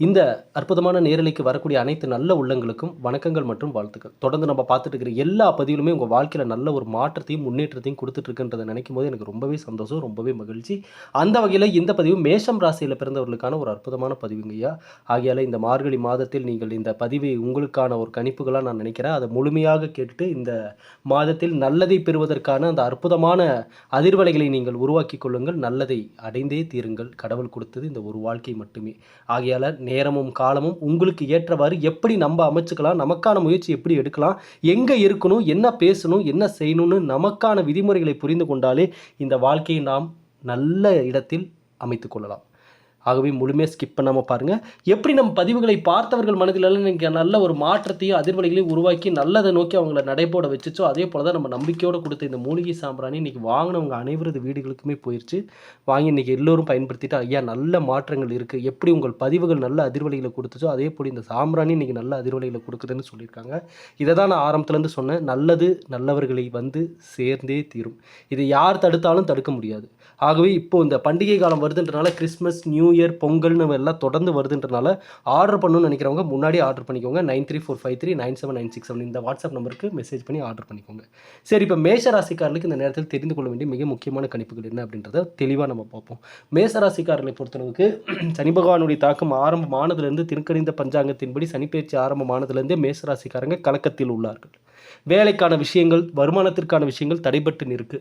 இந்த அற்புதமான நேரலைக்கு வரக்கூடிய அனைத்து நல்ல உள்ளங்களுக்கும் வணக்கங்கள் மற்றும் வாழ்த்துக்கள். தொடர்ந்து நம்ம பார்த்துட்டு இருக்கிற எல்லா பதிவுகளுமே உங்கள் வாழ்க்கையில் நல்ல ஒரு மாற்றத்தையும் முன்னேற்றத்தையும் கொடுத்துட்ருக்குன்றதை நினைக்கும் போது எனக்கு ரொம்பவே சந்தோஷம் ரொம்பவே மகிழ்ச்சி. அந்த வகையில் இந்த பதிவு மேஷம் ராசியில் பிறந்தவர்களுக்கான ஒரு அற்புதமான பதிவுங்கய்யா ஆகையால் இந்த மார்கழி மாதத்தில் நீங்கள் இந்த பதிவை உங்களுக்கான ஒரு கணிப்புகளாக நான் நினைக்கிறேன். அதை முழுமையாக கேட்டுட்டு இந்த மாதத்தில் நல்லதை பெறுவதற்கான அந்த அற்புதமான அதிர்வலைகளை நீங்கள் உருவாக்கி கொள்ளுங்கள். நல்லதை அடைந்தே தீருங்கள். கடவுள் கொடுத்தது இந்த ஒரு வாழ்க்கை மட்டுமே. ஆகையால் நேரமும் காலமும் உங்களுக்கு ஏற்றவாறு எப்படி நம்ம அமைச்சுக்கலாம் நமக்கான முயற்சி எப்படி எடுக்கலாம் எங்கே இருக்கணும் என்ன பேசணும் என்ன செய்யணும்னு நமக்கான விதிமுறைகளை புரிந்து கொண்டாலே இந்த வாழ்க்கையை நாம் நல்ல இடத்தில் அமைத்து கொள்ளலாம். ஆகவே முழுமையாக ஸ்கிப் பண்ணாமல் பாருங்கள் எப்படி நம்ம பதிவுகளை பார்த்தவர்கள் மனதிலெல்லாம் நீங்கள் நல்ல ஒரு மாற்றத்தையும் அதிர்வலைகளையும் உருவாக்கி நல்லதை நோக்கி அவங்கள நடைபோட வச்சுச்சோ அதே போல் தான் நம்ம நம்பிக்கையோடு கொடுத்த இந்த மூலிகை சாம்பிராணி இன்றைக்கி வாங்கினவங்க அனைவரது வீடுகளுக்குமே போயிடுச்சு வாங்கி இன்றைக்கி எல்லோரும் பயன்படுத்திட்டு ஐயா நல்ல மாற்றங்கள் இருக்குது எப்படி உங்கள் பதிவுகள் நல்ல அதிர்வலைகளை கொடுத்துச்சோ அதே போல் இந்த சாம்பிராணி இன்றைக்கி நல்ல அதிர்வலைகளை கொடுக்குதுன்னு சொல்லியிருக்காங்க. இதை தான் நான் ஆரம்பத்துலேருந்து சொன்னேன். நல்லது நல்லவர்களை வந்து சேர்ந்தே தீரும். இதை யார் தடுத்தாலும் தடுக்க முடியாது. ஆகவே இப்போ இந்த பண்டிகை காலம் வருதுன்றனால கிறிஸ்மஸ் நியூ இயர் பொங்கல்னு எல்லாம் தொடர்ந்து வருதுன்றனால ஆர்டர் பண்ணணும்னு நினைக்கிறவங்க முன்னாடி ஆர்டர் பண்ணிக்கோங்க. Nine three four five three nine seven nine six seven இந்த வாட்ஸ்அப் நம்பருக்கு மெசேஜ் பண்ணி ஆர்டர் பண்ணிக்கோங்க. சரி இப்போ மேஷ ராசிக்காரர்களுக்கு இந்த நேரத்தில் தெரிந்து கொள்ள வேண்டிய மிக முக்கியமான கணிப்புகள் என்ன அப்படின்றத தெளிவாக நம்ம பார்ப்போம். மேசராசிக்காரர்களை பொறுத்தளவுக்கு சனி பகவானுடைய தாக்கம் ஆரம்பமானதுலேருந்து திருக்கணிந்த பஞ்சாங்கத்தின்படி சனிப்பயிற்சி ஆரம்பமானதுலேருந்தே மேசராசிக்காரங்க கலக்கத்தில் உள்ளார்கள். வேலைக்கான விஷயங்கள் வருமானத்திற்கான விஷயங்கள் தடைபட்டு நிற்கு.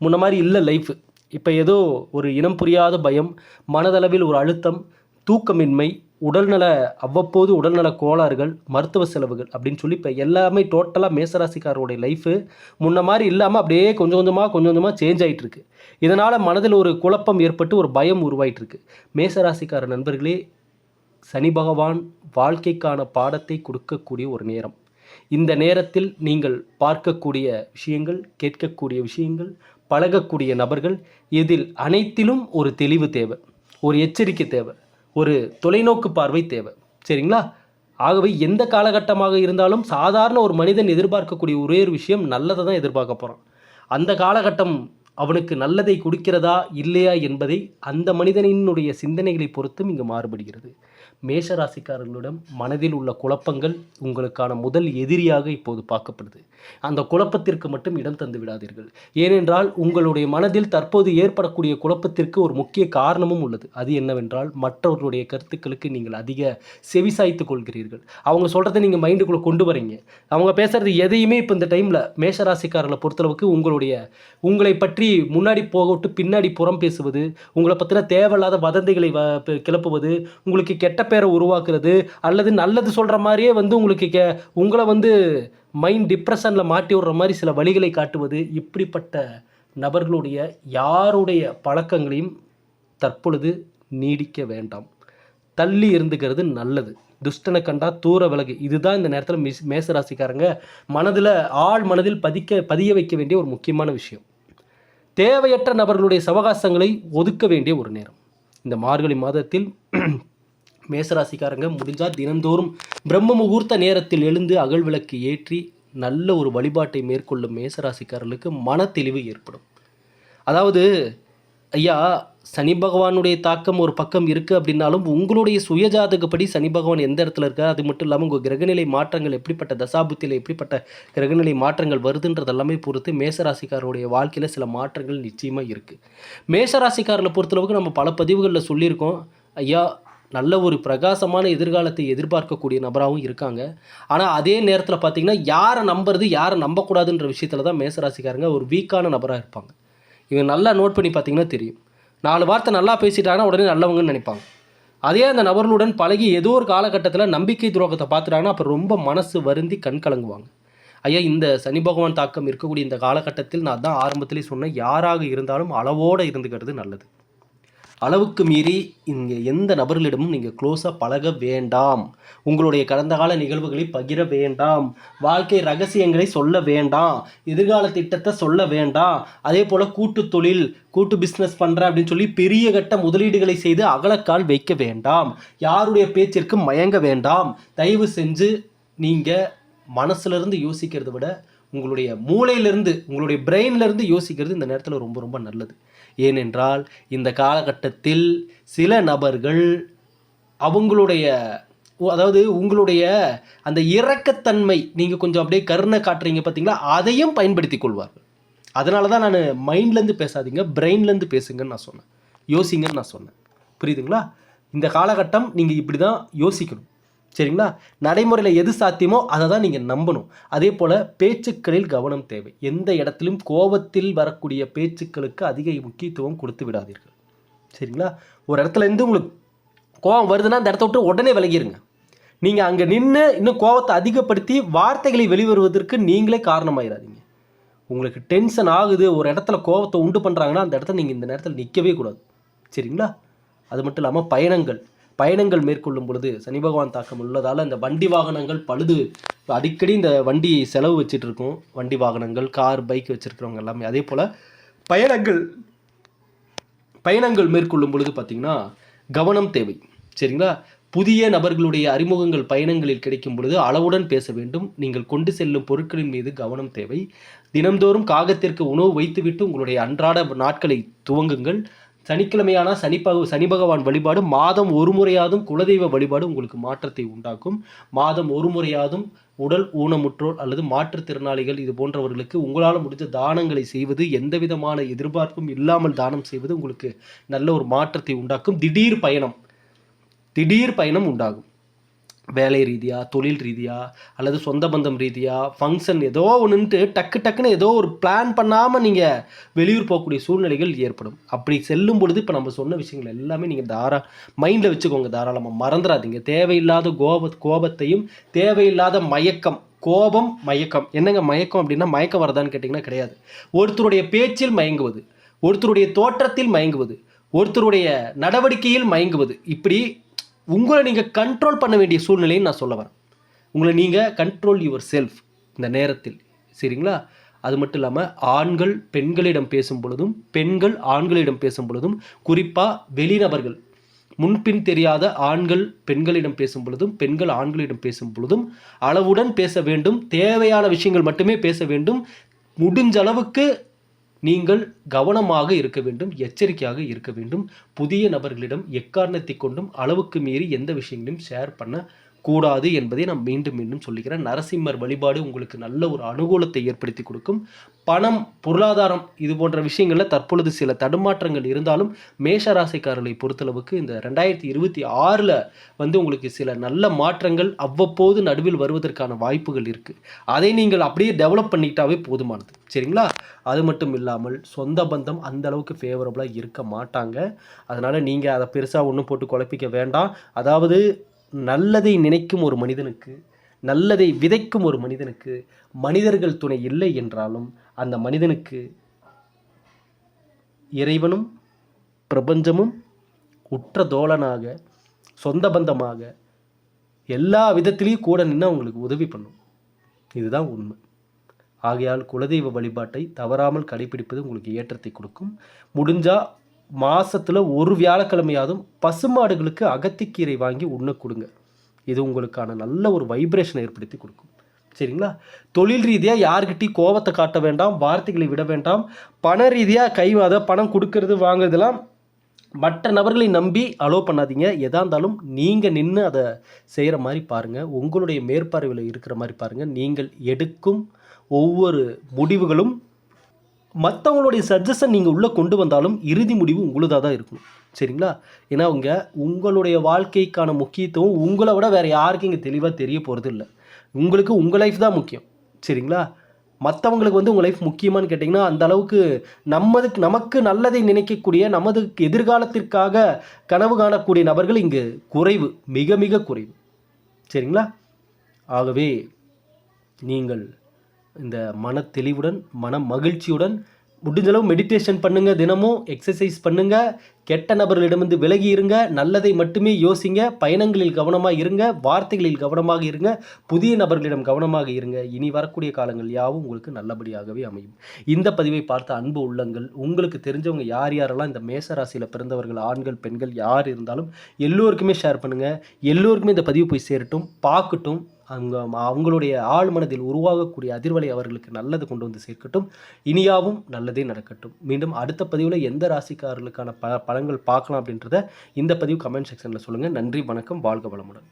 முன்ன மாதிரி இல்லை லைஃப் இப்போ ஏதோ ஒரு இனம் புரியாத பயம் மனதளவில் ஒரு அழுத்தம் தூக்கமின்மை உடல்நல அவ்வப்போது உடல்நல கோளாறுகள் மருத்துவ செலவுகள் அப்படின்னு சொல்லி இப்போ எல்லாமே டோட்டலாக மேசராசிக்காரருடைய லைஃபு முன்ன மாதிரி இல்லாமல் அப்படியே கொஞ்சம் கொஞ்சமாக கொஞ்சம் கொஞ்சமாக சேஞ்ச் ஆகிட்டுருக்கு இதனால் மனதில் ஒரு குழப்பம் ஏற்பட்டு ஒரு பயம் உருவாயிட்டிருக்கு மேசராசிக்கார நண்பர்களே சனி பகவான் வாழ்க்கைக்கான பாடத்தை கொடுக்கக்கூடிய ஒரு நேரம். இந்த நேரத்தில் நீங்கள் பார்க்கக்கூடிய விஷயங்கள் கேட்கக்கூடிய விஷயங்கள் பழகக்கூடிய நபர்கள் இதில் அனைத்திலும் ஒரு தெளிவு தேவை ஒரு எச்சரிக்கை தேவை ஒரு தொலைநோக்கு பார்வை தேவை. சரிங்களா? ஆகவே எந்த காலகட்டமாக இருந்தாலும் சாதாரண ஒரு மனிதன் எதிர்பார்க்கக்கூடிய ஒரே ஒரு விஷயம் நல்லதை தான் எதிர்பார்க்க போகிறான் அந்த காலகட்டம் அவனுக்கு நல்லதை கொடுக்கிறதா இல்லையா என்பதை அந்த மனிதனினுடைய சிந்தனைகளை பொறுத்தும் இங்கு மாறுபடுகிறது. மேஷ ராசிக்காரர்களிடம் மனதில் உள்ள குழப்பங்கள் உங்களுக்கான முதல் எதிரியாக இப்போது பார்க்கப்படுது. அந்த குழப்பத்திற்கு மட்டும் இடம் தந்து விடாதீர்கள். ஏனென்றால் உங்களுடைய மனதில் தற்போது ஏற்படக்கூடிய குழப்பத்திற்கு ஒரு முக்கிய காரணமும் உள்ளது. அது என்னவென்றால் மற்றவர்களுடைய கருத்துக்களுக்கு நீங்கள் அதிக செவிசாய்த்து கொள்கிறீர்கள். அவங்க சொல்கிறத நீங்கள் மைண்டுக்குள்ளே கொண்டு வரீங்க. அவங்க பேசுகிறது எதையுமே இப்போ இந்த டைமில் மேஷராசிக்காரர்களை பொறுத்தளவுக்கு உங்களுடைய உங்களை பற்றி முன்னாடி போகவிட்டு பின்னாடி புறம் பேசுவது உங்களை பற்றின தேவையில்லாத வதந்திகளை வ கிளப்புவது உங்களுக்கு கெட்ட பேரை உருவாக்குறது அல்லது நல்லது சொல்கிற மாதிரியே வந்து உங்களுக்கு கே உங்களை வந்து மைண்ட் டிப்ரெஷனில் மாட்டி விடுற மாதிரி சில வழிகளை காட்டுவது இப்படிப்பட்ட நபர்களுடைய யாருடைய பழக்கங்களையும் தற்பொழுது நீடிக்க வேண்டாம். தள்ளி இருந்துக்கிறது நல்லது. துஷ்டனை கண்டா தூர விலகு. இதுதான் இந்த நேரத்தில் மிஸ் மேசராசிக்காரங்க மனதில் ஆழ் மனதில் பதிக்க பதிய வைக்க வேண்டிய ஒரு முக்கியமான விஷயம். தேவையற்ற நபர்களுடைய சவகாசங்களை ஒதுக்க வேண்டிய ஒரு நேரம். இந்த மார்கழி மாதத்தில் மேசராசிக்காரங்க முடிஞ்சால் தினந்தோறும் பிரம்ம முகூர்த்த நேரத்தில் எழுந்து அகல் விளக்கு ஏற்றி நல்ல ஒரு வழிபாட்டை மேற்கொள்ளும் மேசராசிக்காரர்களுக்கு மன தெளிவு ஏற்படும். அதாவது ஐயா சனி பகவானுடைய தாக்கம் ஒரு பக்கம் இருக்குது அப்படின்னாலும் உங்களுடைய சுயஜாதகப்படி சனி பகவான் எந்த இடத்துல இருக்கா அது மட்டும் இல்லாமல் உங்கள் கிரகநிலை மாற்றங்கள் எப்படிப்பட்ட தசாபுத்தியில் எப்படிப்பட்ட கிரகநிலை மாற்றங்கள் வருதுன்றது எல்லாமே பொறுத்து மேசராசிக்காரருடைய வாழ்க்கையில் சில மாற்றங்கள் நிச்சயமாக இருக்குது மேசராசிக்காரர்களை பொறுத்தளவுக்கு நம்ம பல பதிவுகளில் சொல்லியிருக்கோம். ஐயா நல்ல ஒரு பிரகாசமான எதிர்காலத்தை எதிர்பார்க்கக்கூடிய நபராகவும் இருக்காங்க. ஆனால் அதே நேரத்தில் பார்த்தீங்கன்னா யாரை நம்புறது யாரை நம்பக்கூடாதுன்ற விஷயத்தில் தான் மேசராசிக்காரங்க ஒரு வீக்கான நபராக இருப்பாங்க. இவங்க நல்லா நோட் பண்ணி பார்த்தீங்கன்னா தெரியும். நாலு வார்த்தை நல்லா பேசிட்டாங்கன்னா உடனே நல்லவங்கன்னு நினைப்பாங்க. அதே அந்த நபர்களுடன் பழகி ஏதோ ஒரு காலகட்டத்தில் நம்பிக்கை துரோகத்தை பார்த்துட்டாங்கன்னா அப்போ ரொம்ப மனசு வருந்தி கண் கலங்குவாங்க. ஐயா இந்த சனி பகவான் தாக்கம் இருக்கக்கூடிய இந்த காலகட்டத்தில் நான் தான் ஆரம்பத்திலே சொன்னேன் யாராக இருந்தாலும் அளவோடு இருந்துக்கிறது நல்லது. அளவுக்கு மீறி இங்கே எந்த நபர்களிடமும் நீங்கள் க்ளோஸாக பழக வேண்டாம். உங்களுடைய கடந்த கால நிகழ்வுகளை பகிர வேண்டாம். வாழ்க்கை ரகசியங்களை சொல்ல வேண்டாம். எதிர்கால திட்டத்தை சொல்ல வேண்டாம். அதே போல் கூட்டு தொழில் கூட்டு பிஸ்னஸ் பண்ணுறேன் அப்படின்னு சொல்லி பெரிய கட்ட முதலீடுகளை செய்து அகலக்கால் வைக்க வேண்டாம். யாருடைய பேச்சிற்கு மயங்க வேண்டாம். தயவு செஞ்சு நீங்கள் மனசுலேருந்து யோசிக்கிறத விட உங்களுடைய மூளையிலேருந்து உங்களுடைய பிரெயின்லேருந்து யோசிக்கிறது இந்த நேரத்தில் ரொம்ப ரொம்ப நல்லது. ஏனென்றால் இந்த காலகட்டத்தில் சில நபர்கள் அவங்களுடைய அதாவது உங்களுடைய அந்த இரக்கத்தன்மை நீங்கள் கொஞ்சம் அப்படியே கருணை காட்டுறீங்க பார்த்தீங்களா? அதையும் பயன்படுத்தி கொள்வார்கள். அதனால தான் நான் மைண்ட்லேருந்து பேசாதீங்க பிரெயின்லேருந்து பேசுங்கன்னு நான் சொன்னேன். யோசிங்கன்னு நான் சொன்னேன். புரியுதுங்களா? இந்த காலகட்டம் நீங்கள் இப்படி தான் யோசிக்கணும். சரிங்களா? நடைமுறையில் எது சாத்தியமோ அதை தான் நீங்கள் நம்பணும். அதே போல் பேச்சுக்களில் கவனம் தேவை. எந்த இடத்திலும் கோபத்தில் வரக்கூடிய பேச்சுக்களுக்கு அதிக முக்கியத்துவம் கொடுத்து விடாதீர்கள். சரிங்களா? ஒரு இடத்துல இருந்து உங்களுக்கு கோபம் வருதுன்னா அந்த இடத்த விட்டு உடனே விலகிருங்க. நீங்கள் அங்கே நின்று இன்னும் கோபத்தை அதிகப்படுத்தி வார்த்தைகளை வெளிவருவதற்கு நீங்களே காரணமாயிடாதீங்க உங்களுக்கு டென்ஷன் ஆகுது ஒரு இடத்துல கோபத்தை உண்டு பண்ணுறாங்கன்னா அந்த இடத்த நீங்கள் இந்த நேரத்தில் நிற்கவே கூடாது. சரிங்களா? அது மட்டும் இல்லாமல் பயணங்கள். பயணங்கள் மேற்கொள்ளும் பொழுது சனி பகவான் தாக்கம் உள்ளதால் இந்த வண்டி வாகனங்கள் பழுது. அடிக்கடி இந்த வண்டி செலவு வச்சுட்டு இருக்கோம். வண்டி வாகனங்கள் கார் பைக் வச்சுருக்கிறவங்க எல்லாமே. அதே போல் பயணங்கள் பயணங்கள் மேற்கொள்ளும் பொழுது பார்த்தீங்கன்னா கவனம் தேவை. சரிங்களா? புதிய நபர்களுடைய அறிமுகங்கள் பயணங்களில் கிடைக்கும் பொழுது அளவுடன் பேச வேண்டும். நீங்கள் கொண்டு செல்லும் பொருட்களின் மீது கவனம் தேவை. தினம்தோறும் காகத்திற்கு உணவு வைத்துவிட்டு உங்களுடைய அன்றாட நாட்களை துவங்குங்கள். சனிக்கிழமையான சனி பக சனி பகவான் வழிபாடு மாதம் ஒரு முறையாதும் குலதெய்வ வழிபாடு உங்களுக்கு மாற்றத்தை உண்டாக்கும். மாதம் ஒரு முறையாதும் உடல் ஊனமுற்றோர் அல்லது மாற்றுத்திறனாளிகள் இது போன்றவர்களுக்கு உங்களால் முடிஞ்ச தானங்களை செய்வது எந்த விதமான எதிர்பார்ப்பும் இல்லாமல் தானம் செய்வது உங்களுக்கு நல்ல ஒரு மாற்றத்தை உண்டாக்கும். திடீர் பயணம் திடீர் பயணம் உண்டாகும். வேலை ரீதியாக தொழில் ரீதியாக அல்லது சொந்த பந்தம் ரீதியாக ஃபங்க்ஷன் ஏதோ ஒன்றுன்ட்டு டக்கு டக்குன்னு ஏதோ ஒரு பிளான் பண்ணாமல் நீங்கள் வெளியூர் போகக்கூடிய சூழ்நிலைகள் ஏற்படும். அப்படி செல்லும் பொழுது இப்போ நம்ம சொன்ன விஷயங்கள் எல்லாமே நீங்கள் தாரா மைண்டில் வச்சுக்கோங்க தாராளமாக மறந்துடாதீங்க தேவையில்லாத கோப கோபத்தையும் தேவையில்லாத மயக்கம் கோபம் மயக்கம். என்னங்க மயக்கம் அப்படின்னா மயக்கம் வரதான்னு கேட்டிங்கன்னா கிடையாது. ஒருத்தருடைய பேச்சில் மயங்குவது ஒருத்தருடைய தோற்றத்தில் மயங்குவது ஒருத்தருடைய நடவடிக்கையில் மயங்குவது. இப்படி உங்களை நீங்கள் கண்ட்ரோல் பண்ண வேண்டிய சூழ்நிலைன்னு நான் சொல்ல வரேன். உங்களை நீங்கள் கண்ட்ரோல் யுவர் செல்ஃப் இந்த நேரத்தில் சரிங்களா? அது மட்டும் இல்லாமல் ஆண்கள் பெண்களிடம் பேசும் பொழுதும் பெண்கள் ஆண்களிடம் பேசும் பொழுதும் குறிப்பாக வெளிநபர்கள் முன்பின் தெரியாத ஆண்கள் பெண்களிடம் பேசும் பொழுதும் பெண்கள் ஆண்களிடம் பேசும் பொழுதும் அளவுடன் பேச வேண்டும் தேவையான விஷயங்கள் மட்டுமே பேச வேண்டும் முடிஞ்ச அளவுக்கு நீங்கள் கவனமாக இருக்க வேண்டும் எச்சரிக்கையாக இருக்க வேண்டும். புதிய நபர்களிடம் எக்காரணத்தை கொண்டும் அளவுக்கு மீறி எந்த விஷயங்களையும் ஷேர் பண்ண கூடாது என்பதை நான் மீண்டும் மீண்டும் சொல்லிக்கிறேன் நரசிம்மர் வழிபாடு உங்களுக்கு நல்ல ஒரு அனுகூலத்தை ஏற்படுத்தி கொடுக்கும். பணம் பொருளாதாரம் இது போன்ற விஷயங்களில் தற்பொழுது சில தடுமாற்றங்கள் இருந்தாலும் மேஷராசிக்காரர்களை பொறுத்தளவுக்கு இந்த ரெண்டாயிரத்தி இருபத்தி ஆறில் வந்து உங்களுக்கு சில நல்ல மாற்றங்கள் அவ்வப்போது நடுவில் வருவதற்கான வாய்ப்புகள் இருக்குது அதை நீங்கள் அப்படியே டெவலப் பண்ணிக்கிட்டாவே போதுமானது. சரிங்களா? அது மட்டும் இல்லாமல் சொந்த பந்தம் அந்த அளவுக்கு ஃபேவரபுளாக இருக்க மாட்டாங்க. அதனால் நீங்கள் அதை பெருசாக ஒன்றும் போட்டு குழப்பிக்க வேண்டாம். அதாவது நல்லதை நினைக்கும் ஒரு மனிதனுக்கு நல்லதை விதைக்கும் ஒரு மனிதனுக்கு மனிதர்கள் துணை இல்லை என்றாலும் அந்த மனிதனுக்கு இறைவனும் பிரபஞ்சமும் உற்ற தோழனாக சொந்த பந்தமாக எல்லா விதத்திலையும் கூட நின்று அவங்களுக்கு உதவி பண்ணும். இதுதான் உண்மை. ஆகையால் குலதெய்வ வழிபாட்டை தவறாமல் கடைபிடிப்பது உங்களுக்கு ஏற்றத்தை கொடுக்கும். முடிஞ்சால் மாதத்தில் ஒரு வியாழக்கிழமையாதும் பசுமாடுகளுக்கு அகத்திக்கீரை வாங்கி உண்ண கொடுங்க. இது உங்களுக்கான நல்ல ஒரு வைப்ரேஷனை ஏற்படுத்தி கொடுக்கும். சரிங்களா? தொழில் ரீதியாக யார்கிட்டயும் கோவத்தை காட்ட வேண்டாம் வார்த்தைகளை விட வேண்டாம். பண ரீதியாக கைவாத பணம் கொடுக்கறது வாங்குறதுலாம் மற்ற நபர்களை நம்பி அலோ பண்ணாதீங்க. எதா இருந்தாலும் நீங்கள் நின்று அதை செய்கிற மாதிரி பாருங்கள் உங்களுடைய மேற்பார்வையில் இருக்கிற மாதிரி பாருங்கள் நீங்கள் எடுக்கும் ஒவ்வொரு முடிவுகளும் மற்றவங்களுடைய சஜஷன் நீங்கள் உள்ளே கொண்டு வந்தாலும் இறுதி முடிவு உங்களுதாக தான் இருக்கும் சரிங்களா? ஏன்னா அவங்க உங்களுடைய வாழ்க்கைக்கான முக்கியத்துவம் உங்களை விட வேறு யாருக்கும் இங்கே தெளிவாக தெரிய போகிறது இல்லை. உங்களுக்கு உங்கள் லைஃப் தான் முக்கியம். சரிங்களா? மற்றவங்களுக்கு வந்து உங்கள் லைஃப் முக்கியமான்னு கேட்டிங்கன்னா அந்த அளவுக்கு நம்மதுக்கு நமக்கு நல்லதை நினைக்கக்கூடிய நமது எதிர்காலத்திற்காக கனவு காணக்கூடிய நபர்கள் இங்கு குறைவு மிக மிக குறைவு. சரிங்களா? ஆகவே நீங்கள் இந்த மன தெளிவுடன் மன மகிழ்ச்சியுடன் முடிஞ்சளவு மெடிடேஷன் பண்ணுங்கள் தினமும் எக்ஸசைஸ் பண்ணுங்கள் கெட்ட நபர்களிடமிருந்து விலகி இருங்க நல்லதை மட்டுமே யோசிங்க பயணங்களில் கவனமாக இருங்க வார்த்தைகளில் கவனமாக இருங்க புதிய நபர்களிடம் கவனமாக இருங்க. இனி வரக்கூடிய காலங்கள் யாவும் உங்களுக்கு நல்லபடியாகவே அமையும். இந்த பதிவை பார்த்த அன்பு உள்ளங்கள் உங்களுக்கு தெரிஞ்சவங்க யார் யாரெல்லாம் இந்த மேச ராசியில் பிறந்தவர்கள் ஆண்கள் பெண்கள் யார் இருந்தாலும் எல்லோருக்குமே ஷேர் பண்ணுங்கள் எல்லோருக்குமே இந்த பதிவு போய் சேரட்டும் பார்க்கட்டும். அவங்க அவங்களுடைய ஆள் மனதில் உருவாகக்கூடிய அதிர்வலை அவர்களுக்கு நல்லது கொண்டு வந்து சேர்க்கட்டும். இனியாவும் நல்லதே நடக்கட்டும். மீண்டும் அடுத்த பதிவில் எந்த ராசிக்காரர்களுக்கான ப பலன்கள் பார்க்கலாம் அப்படின்றத இந்த பதிவு கமெண்ட் செக்ஷனில் சொல்லுங்கள் நன்றி வணக்கம் வாழ்க வளமுடன்.